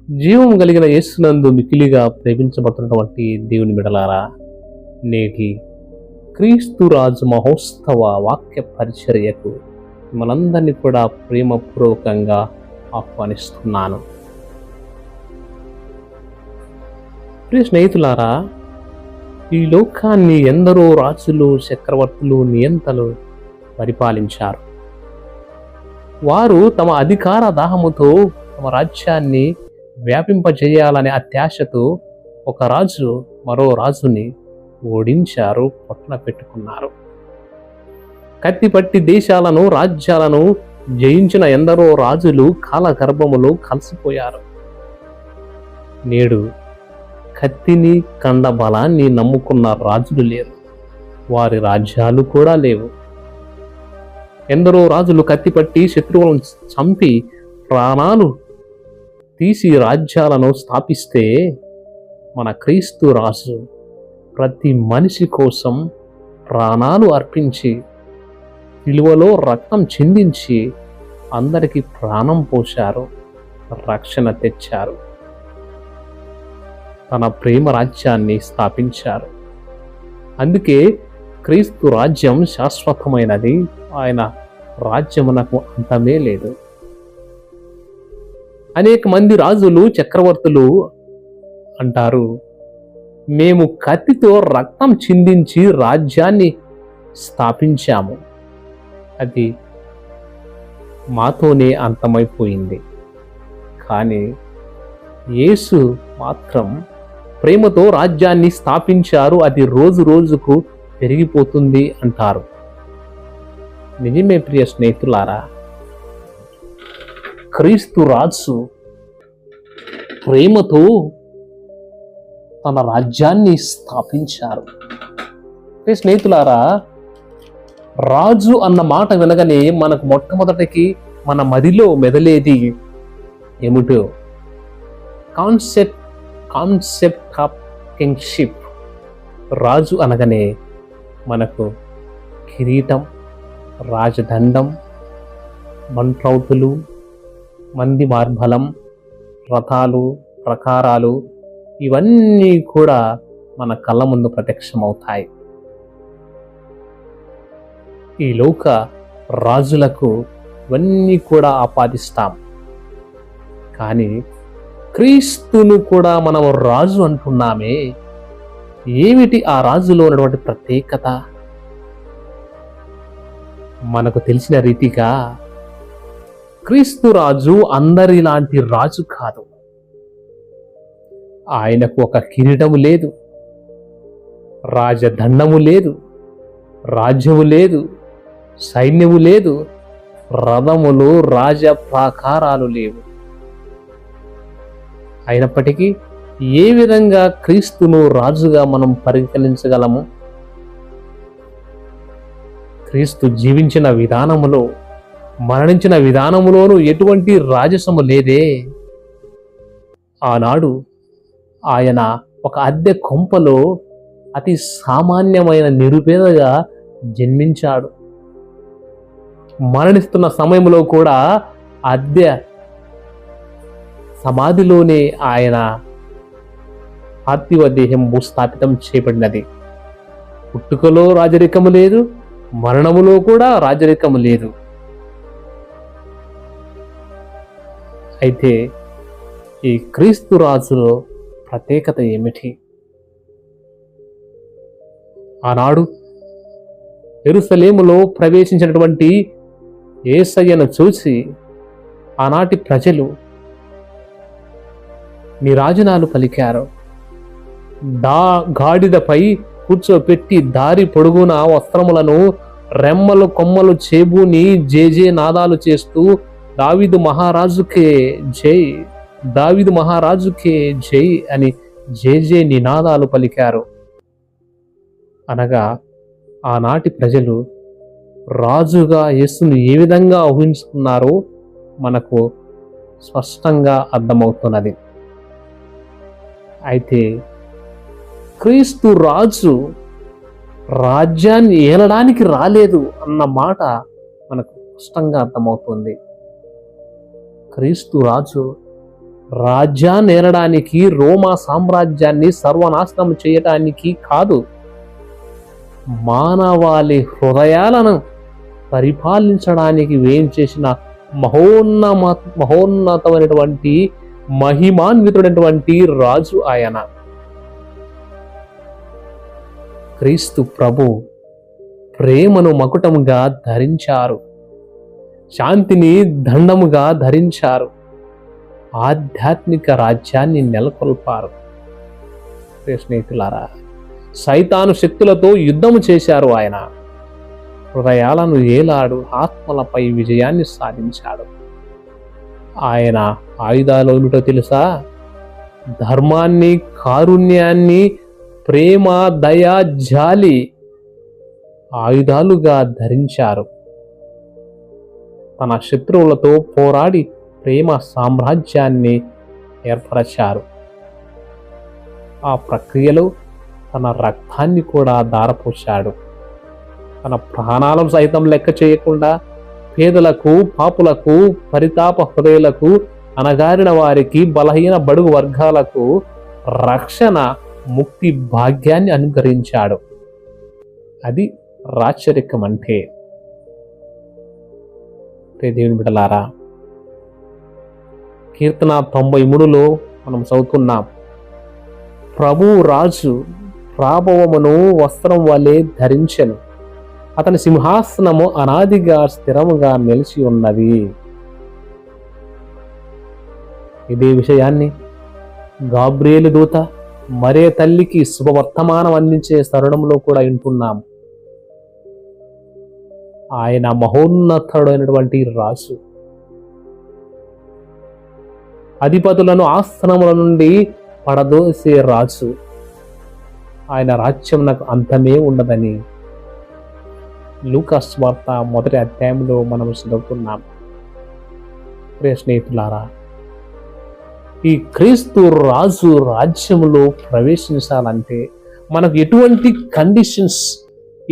జీవం కలిగిన యేసునందు మికిలిగా ప్రేమించబడుతున్నటువంటి దేవుని బిడలారా నేటి క్రీస్తు రాజు మహోత్సవ వాక్య పరిచర్యకు మనందరినీ కూడా ప్రేమపూర్వకంగా ఆహ్వానిస్తున్నాను. ప్రియ స్నేహితులారా ఈ లోకాన్ని ఎందరో రాజులు చక్రవర్తులు నియంతలు పరిపాలించారు. వారు తమ అధికార దాహముతో తమ రాజ్యాన్ని వ్యాపింపజేయాలనే అత్యాశతో ఒక రాజు మరో రాజుని ఓడించారు పట్టున పెట్టుకున్నారు. కత్తిపట్టి దేశాలను రాజ్యాలను జయించిన ఎందరో రాజులు కాలగర్భములో కలిసిపోయారు. నేడు కత్తిని కండ బలాన్ని నమ్ముకున్న రాజులు లేరు. వారి రాజ్యాలు కూడా లేవు. ఎందరో రాజులు కత్తిపట్టి శత్రువులను చంపి ప్రాణాలు తీసి రాజ్యాలను స్థాపిస్తే మన క్రీస్తు రాజు ప్రతి మనిషి కోసం ప్రాణాలు అర్పించి విలువలో రక్తం చిందించి అందరికీ ప్రాణం పోశారు రక్షణ తెచ్చారు. తన ప్రేమ రాజ్యాన్ని స్థాపించారు. అందుకే క్రీస్తు రాజ్యం శాశ్వతమైనది. ఆయన రాజ్యమునకు అంతమే లేదు. అనేక మంది రాజులు చక్రవర్తులు అంటారు. మేము కత్తితో రక్తం చిందించి రాజ్యాన్ని స్థాపించాము. అది మాతోనే అంతమైపోయింది. కానీ యేసు మాత్రం ప్రేమతో రాజ్యాన్ని స్థాపించారు. అది రోజు రోజుకు పెరిగిపోతుంది అంటారు. నిజమే ప్రియ స్నేహితులారా క్రీస్తు రాజు ప్రేమతో తన రాజ్యాన్ని స్థాపించారు. స్నేహితులారా రాజు అన్న మాట వినగానే మనకు మొట్టమొదటికి మన మదిలో మెదలేది ఏమిటో? Concept concept of kingship. రాజు అనగానే మనకు కిరీటం రాజదండం మంట్రౌతులు మంది మార్బలం రథాలు ప్రకారాలు ఇవన్నీ కూడా మన కళ్ళ ముందు ప్రత్యక్షమవుతాయి. ఈ లోక రాజులకు ఇవన్నీ కూడా ఆపాదిస్తాం. కానీ క్రీస్తును కూడా మనం రాజు అంటున్నామే. ఏమిటి ఆ రాజులో ఉన్నటువంటి ప్రత్యేకత? మనకు తెలిసిన రీతిగా క్రీస్తు రాజు అందరిలాంటి రాజు కాదు. ఆయనకు ఒక కిరీటము లేదు. రాజదండము లేదు. రాజ్యము లేదు. సైన్యము లేదు. రథములు రాజ ప్రాకారాలు లేవు. అయినప్పటికీ ఏ విధంగా క్రీస్తును రాజుగా మనం పరిగణించగలము? క్రీస్తు జీవించిన విధానములో మరణించిన విధానములోనూ ఎటువంటి రాజసము లేదే. ఆనాడు ఆయన ఒక అద్దె కొంపలో అతి సామాన్యమైన నిరుపేదగా జన్మించాడు. మరణిస్తున్న సమయంలో కూడా అద్దె సమాధిలోనే ఆయన పార్థివ దేహం భూస్థాపితం చేయబడినది. పుట్టుకలో రాజరికము లేదు మరణములో కూడా రాజరికము లేదు. అయితే ఈ క్రీస్తు రాజులో ప్రత్యేకత ఏమిటి? ఆనాడు ఎరుసలేములో ప్రవేశించినటువంటి ఏసయ్యను చూసి ఆనాటి ప్రజలు నిరాజనాలు పలికారు. దా గాడిదపై కూర్చోపెట్టి దారి పొడుగున వస్త్రములను రెమ్మలు కొమ్మలు చేబూని జేజే నాదాలు చేస్తూ దావిదు మహారాజుకే జై దావిదు మహారాజుకే జై అని జేజే నినాదాలు పలికారు. అనగా ఆనాటి ప్రజలు రాజుగా యేసును ఏ విధంగా ఊహించుకున్నారో మనకు స్పష్టంగా అర్థమవుతున్నది. అయితే క్రీస్తు రాజు రాజ్యాన్ని ఏలడానికి రాలేదు అన్న మాట మనకు స్పష్టంగా అర్థమవుతుంది. క్రీస్తు రాజు రాజ్యాన్నేరడానికి రోమా సామ్రాజ్యాన్ని సర్వనాశనం చేయటానికి కాదు మానవాళి హృదయాలను పరిపాలించడానికి వేం చేసిన మహోన్నమ మహోన్నతమైనటువంటి మహిమాన్వితుడైనటువంటి రాజు ఆయన. క్రీస్తు ప్రభు ప్రేమను మకుటముగా ధరించారు. శాంతిని దండముగా ధరించారు. ఆధ్యాత్మిక రాజ్యాన్ని నెలకొల్పారు. స్నేహితులారా సైతాను శక్తులతో యుద్ధము చేశారు ఆయన. హృదయాలను ఏలాడు ఆత్మలపై విజయాన్ని సాధించాడు. ఆయన ఆయుధాలు ఏమిటో తెలుసా? ధర్మాన్ని కారుణ్యాన్ని ప్రేమ దయ జాలి ఆయుధాలుగా ధరించారు. తన శత్రువులతో పోరాడి ప్రేమ సామ్రాజ్యాన్ని ఏర్పరచారు. ఆ ప్రక్రియలో తన రక్తాన్ని కూడా దారపోశాడు తన ప్రాణాలను సైతం లెక్క చేయకుండా పేదలకు పాపులకు పరితాప హృదయులకు అనగారిన వారికి బలహీన బడుగు వర్గాలకు రక్షణ ముక్తి భాగ్యాన్ని అనుగ్రహించాడు. అది రాచరికం అంటే ప్రియ దేవుని బిడలారా కీర్తన తొంభై మూడులో మనం చదువుతున్నాం ప్రభు రాజు ప్రాభవమును వస్త్రం వలె ధరించెను. అతని సింహాసనము అనాదిగా స్థిరముగా నిలిచి ఉన్నది. ఇదే విషయాన్ని గాబ్రియేలు దూత మరే తల్లికి శుభవర్తమానం అందించే తరుణంలో కూడా వింటున్నాం. ఆయన మహోన్నతుడైనటువంటి రాజు. అధిపతులను ఆస్థనముల నుండి పడదోసే రాజు. ఆయన రాజ్యం నాకు అంతమే ఉండదని లూకాస్ వార్త మొదటి అధ్యాయంలో మనం చదువుకున్నాం. ప్రియ స్నేహితులారా ఈ క్రీస్తు రాజు రాజ్యంలో ప్రవేశించాలంటే మనకు ఎటువంటి కండిషన్స్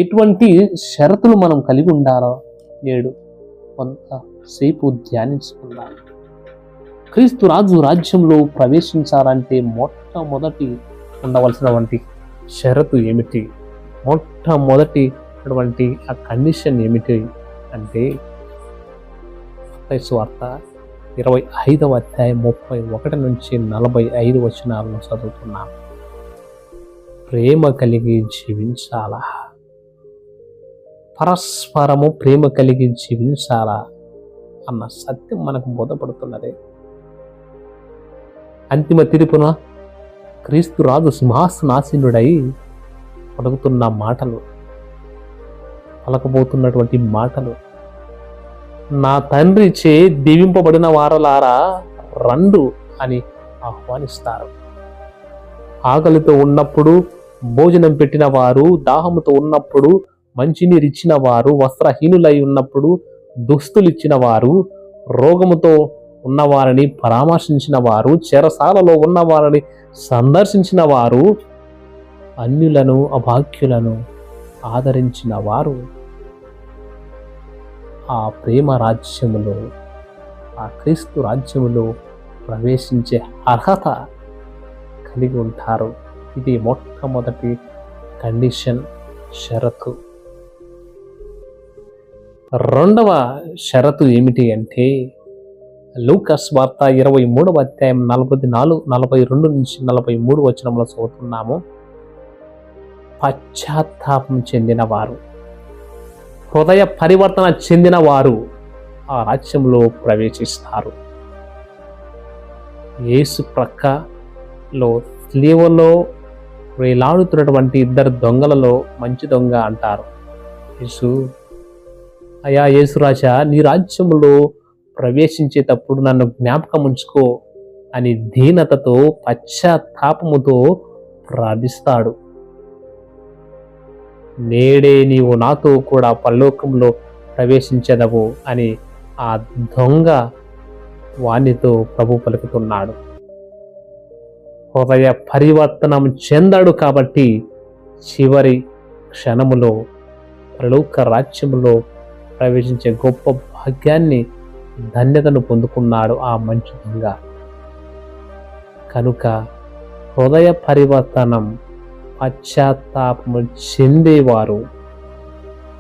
ఎటువంటి షరతులు మనం కలిగి ఉండాలో? నేడు కొంతసేపు ధ్యానించుకుందాం. క్రీస్తు రాజు రాజ్యంలో ప్రవేశించాలంటే మొట్టమొదటి ఉండవలసినటువంటి షరతు ఏమిటి? మొట్టమొదటి అటువంటి ఆ కండిషన్ ఏమిటి అంటే వార్త ఇరవై ఐదవ అధ్యాయం ముప్పై ఒకటి నుంచి నలభై ఐదు వచనాలను చదువుతున్నాను ప్రేమ కలిగి జీవించాలా? పరస్పరము ప్రేమ కలిగి జీవించాలా అన్న సత్యం మనకు బోధపడుతున్నది. అంతిమ తీర్పున క్రీస్తు రాజు సింహాసనాసీనుడై పలుకుతున్న మాటలు పలకబోతున్నటువంటి మాటలు నా తండ్రి చే దీవింపబడిన వారలారా రండు అని ఆహ్వానిస్తారు. ఆకలితో ఉన్నప్పుడు భోజనం పెట్టిన వారు దాహముతో ఉన్నప్పుడు మంచినీరు ఇచ్చిన వారు వస్త్రహీనులై ఉన్నప్పుడు దుస్తులు ఇచ్చిన వారు రోగముతో ఉన్నవారిని పరామర్శించిన వారు చెరసాలలో ఉన్నవారిని సందర్శించిన వారు అన్యులను అభాగ్యులను ఆదరించిన వారు ఆ ప్రేమ రాజ్యములో ఆ క్రీస్తు రాజ్యములో ప్రవేశించే అర్హత కలిగి ఉంటారు. ఇది మొట్టమొదటి కండిషన్ షరతు. రెండవ షరతు ఏమిటి అంటే లూకస్ వార్త ఇరవై మూడవ అధ్యాయం నలభై నాలుగు నలభై రెండు నుంచి నలభై మూడు వచనంలో చదువుతున్నాము. పశ్చాత్తాపం చెందినవారు హృదయ పరివర్తన చెందినవారు ఆ రాజ్యంలో ప్రవేశిస్తారు. యేసు ప్రక్కలో స్లీవలో వేలాడుతున్నటువంటి ఇద్దరు దొంగలలో మంచి దొంగ అంటారు. యేసు అయా యేసురాజా నీ రాజ్యంలో ప్రవేశించేటప్పుడు నన్ను జ్ఞాపకం ఉంచుకో అని దీనతతో పశ్చాత్తాపముతో ప్రార్థిస్తాడు. నేడే నీవు నాతో కూడా పల్లోకంలో ప్రవేశించదవు అని ఆ దొంగ వాణితో ప్రభు పలుకుతున్నాడు. హృదయ పరివర్తనం చెందాడు కాబట్టి చివరి క్షణములో పరలోక రాజ్యములో ప్రవేశించే గొప్ప భాగ్యాన్ని ధన్యతను పొందుకున్నాడు ఆ మంచి దొంగ కనుక హృదయ పరివర్తనం పశ్చాత్తాపము చెందేవారు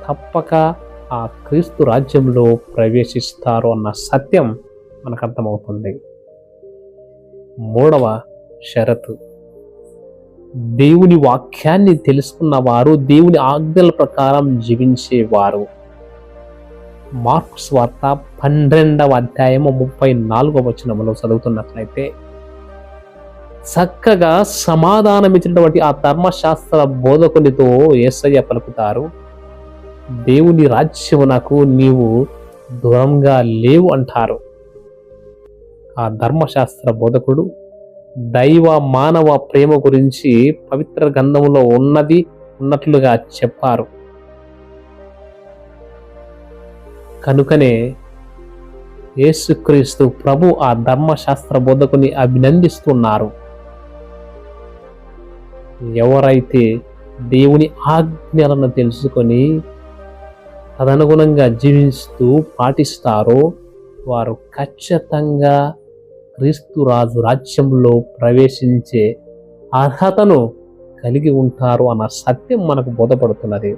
తప్పక ఆ క్రీస్తు రాజ్యంలో ప్రవేశిస్తారు అన్న సత్యం మనకు అర్థమవుతుంది మూడవ షరతు. దేవుని వాక్యాన్ని తెలుసుకున్న వారు దేవుని ఆజ్ఞల ప్రకారం జీవించేవారు. మార్క్స్ వార్త పన్నెండవ అధ్యాయము ముప్పై నాలుగవ వచనములో చదువుతున్నట్లయితే చక్కగా సమాధానమిచ్చినటువంటి ఆ ధర్మశాస్త్ర బోధకునితో ఏసయ్య పలుకుతారు దేవుని రాజ్యమునకు నీవు దూరంగా లేవు అంటారు. ఆ ధర్మశాస్త్ర బోధకుడు దైవ మానవ ప్రేమ గురించి పవిత్ర గ్రంథంలో ఉన్నది ఉన్నట్లుగా చెప్పారు. కనుకనే యేసుక్రీస్తు ప్రభు ఆ ధర్మశాస్త్ర బోధకుని అభినందిస్తున్నారు. ఎవరైతే దేవుని ఆజ్ఞలను తెలుసుకొని తదనుగుణంగా జీవిస్తూ పాటిస్తారో వారు ఖచ్చితంగా క్రీస్తు రాజు రాజ్యంలో ప్రవేశించే అర్హతను కలిగి ఉంటారు అన్న సత్యం మనకు బోధపడుతున్నది.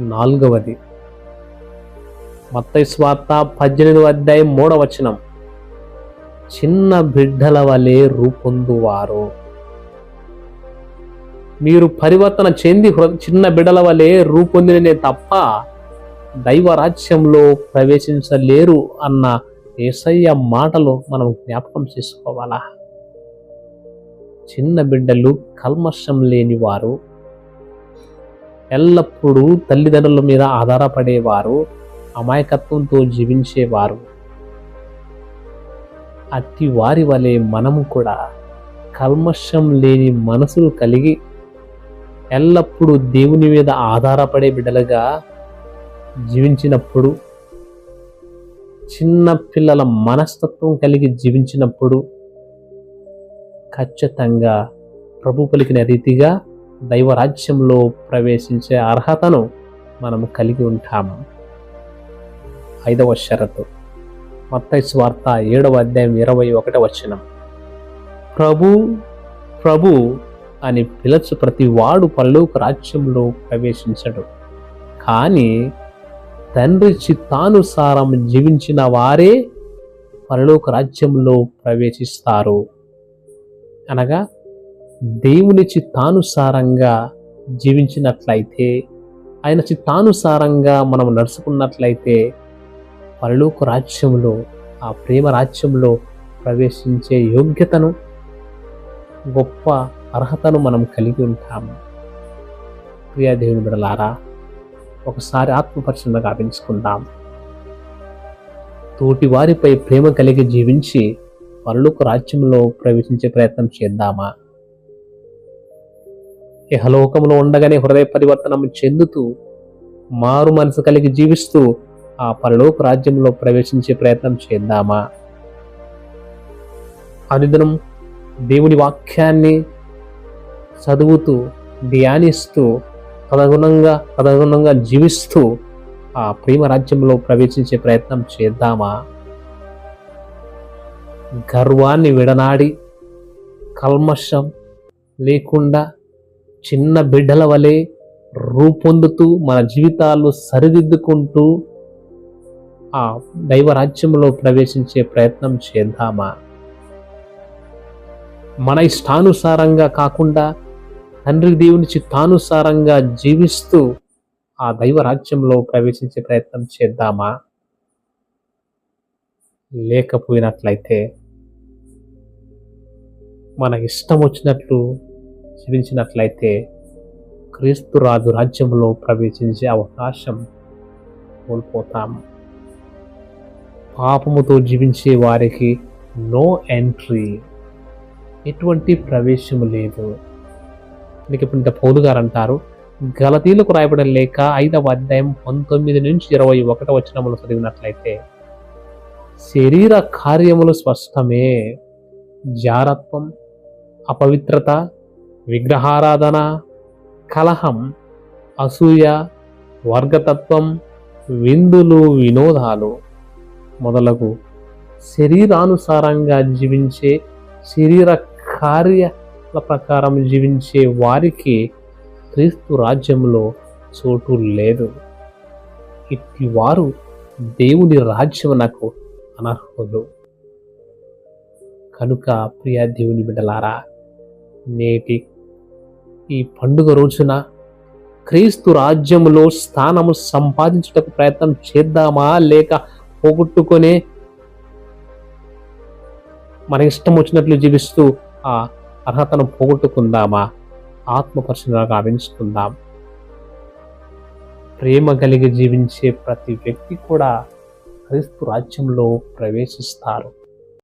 నాలుగవది మత్తయి స్వార్త పద్దెనిమిది అధ్యాయం మూడవ వచనం. చిన్న బిడ్డల వలె రూపొందువారు. మీరు పరివర్తన చెంది హృ- చిన్న బిడ్డల వలె రూపొందిననే తప్ప దైవ రాజ్యంలో ప్రవేశించలేరు అన్న ఏసయ్య మాటలు మనం జ్ఞాపకం చేసుకోవాలా? చిన్న బిడ్డలు కల్మషం లేని వారు ఎల్లప్పుడూ తల్లిదండ్రుల మీద ఆధారపడేవారు. అమాయకత్వంతో జీవించేవారు అట్టి వారి వలె మనము కూడా కల్మషం లేని మనసులు కలిగి ఎల్లప్పుడూ దేవుని మీద ఆధారపడే బిడ్డలుగా జీవించినప్పుడు చిన్న పిల్లల మనస్తత్వం కలిగి జీవించినప్పుడు ఖచ్చితంగా ప్రభు పలికిన రీతిగా దైవరాజ్యంలో ప్రవేశించే అర్హతను మనం కలిగి ఉంటాము. ఐదవ షరతు. మత్తయి స్వార్త ఏడవ అధ్యాయం ఇరవై ఒకటి వచనం. ప్రభు ప్రభు అని పిలచు ప్రతి వాడు పరలోక రాజ్యంలో ప్రవేశించడు. కానీ తండ్రి చిత్తానుసారం జీవించిన వారే పరలోక రాజ్యంలో ప్రవేశిస్తారు. అనగా దేవుని చిత్తానుసారంగా జీవించినట్లయితే ఆయన చిత్తానుసారంగా మనం నడుచుకున్నట్లయితే పరలోక రాజ్యంలో ఆ ప్రేమ రాజ్యంలో ప్రవేశించే యోగ్యతను గొప్ప అర్హతను మనం కలిగి ఉంటాము. ప్రియాదేవుని బిడలారా ఒకసారి ఆత్మపరిశీలన గావించుకుందాం. తోటి వారిపై ప్రేమ కలిగి జీవించి పరలోక రాజ్యంలో ప్రవేశించే ప్రయత్నం చేద్దామా? ఇహలోకంలో ఉండగానే హృదయ పరివర్తనం చెందుతూ మారు మనసు కలిగి జీవిస్తూ ఆ పరలోక రాజ్యంలో ప్రవేశించే ప్రయత్నం చేద్దామా? అనుదినం దేవుని వాక్యాన్ని చదువుతూ ధ్యానిస్తూ తదగుణంగా తదగుణంగా జీవిస్తూ ఆ ప్రేమ రాజ్యంలో ప్రవేశించే ప్రయత్నం చేద్దామా? గర్వాన్ని విడనాడి కల్మషం లేకుండా చిన్న బిడ్డల వలె రూపొందుతూ మన జీవితాలు సరిదిద్దుకుంటూ ఆ దైవ రాజ్యంలో ప్రవేశించే ప్రయత్నం చేద్దామా? మన ఇష్టానుసారంగా కాకుండా తండ్రి దేవుని చిత్తానుసారంగా జీవిస్తూ ఆ దైవరాజ్యంలో ప్రవేశించే ప్రయత్నం చేద్దామా? లేకపోయినట్లయితే మన ఇష్టం వచ్చినట్లు జీవించినట్లయితే క్రీస్తు రాజు రాజ్యంలో ప్రవేశించే అవకాశం కోల్పోతాము పాపముతో జీవించే వారికి నో ఎంట్రీ ఎటువంటి ప్రవేశము లేదు. మీకు ఇప్పుడు పౌలు గారు అంటారు గలతీలకు రాయబడిన లేక ఐదవ అధ్యాయం పంతొమ్మిది నుంచి ఇరవై ఒకట వచ్చినములు చదివినట్లయితే శరీర కార్యములు స్పష్టమే. జారత్వం అపవిత్రత విగ్రహారాధన కలహం అసూయ వర్గతత్వం విందులు వినోదాలు. మొదలగు. శరీరానుసారంగా జీవించే శరీర కార్యాల ప్రకారం జీవించే వారికి క్రీస్తు రాజ్యంలో చోటు లేదు. ఇట్టి వారు దేవుని రాజ్యమునకు అనర్హులు. కనుక ప్రియ దేవుని బిడ్డలారా నేటి ఈ పండుగ రోజున క్రీస్తు రాజ్యములో స్థానము సంపాదించుటకు ప్రయత్నం చేద్దామా లేక పోగొట్టుకొని మన ఇష్టం వచ్చినట్లు జీవిస్తూ ఆ అర్హతను పోగొట్టుకుందామా? ఆత్మపరిశీలన గావించుకుందాం ప్రేమ కలిగి జీవించే ప్రతి వ్యక్తి కూడా క్రీస్తు రాజ్యంలో ప్రవేశిస్తారు.